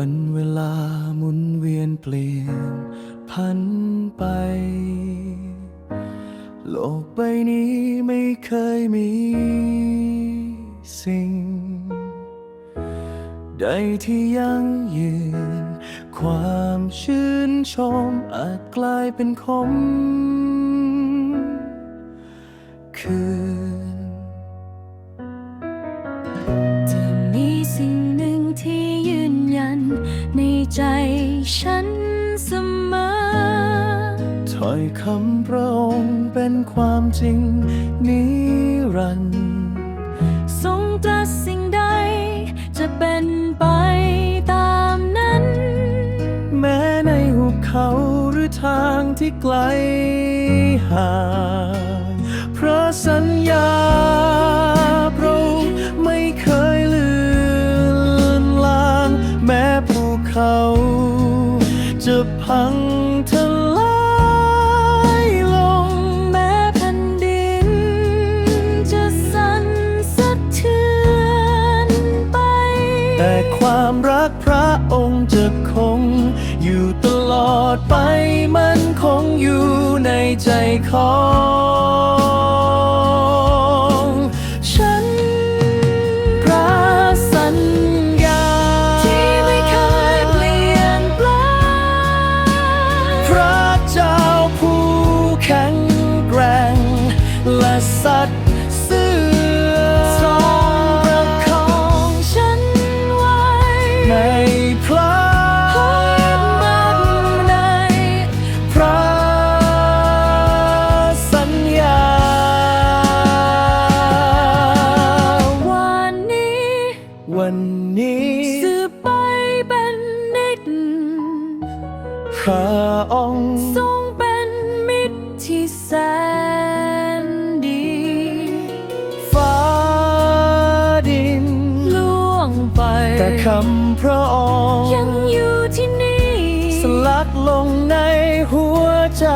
วันเวลาหมุนเวียนเปลี่ยนพันไป โลกใบนี้ไม่เคยมีสิ่ง ใดที่ยังยืน ความชื่นชมอาจกลายเป็นคม คืน ถ้อยคำพระองค์เป็นความจริงนิรันดร์ทรงตรัสสิ่งใดจะเป็นไปตามนั้น แม้ในหุบเขาหรือทางที่ไกลห่างพระสัญญาพระองค์ไม่เคยลือนลาง แม้ภูเขา จะพังท ความรักพระองค์จะคง อยู่ตลอดไปมันคงอยู่ในใจของ พระองค์ ทรงเป็นมิตรที่แสนดี ฟ้าดิน ล่วงไป แต่คำพระองค์ยังอยู่ที่นี่ สลักลงในหัวใจ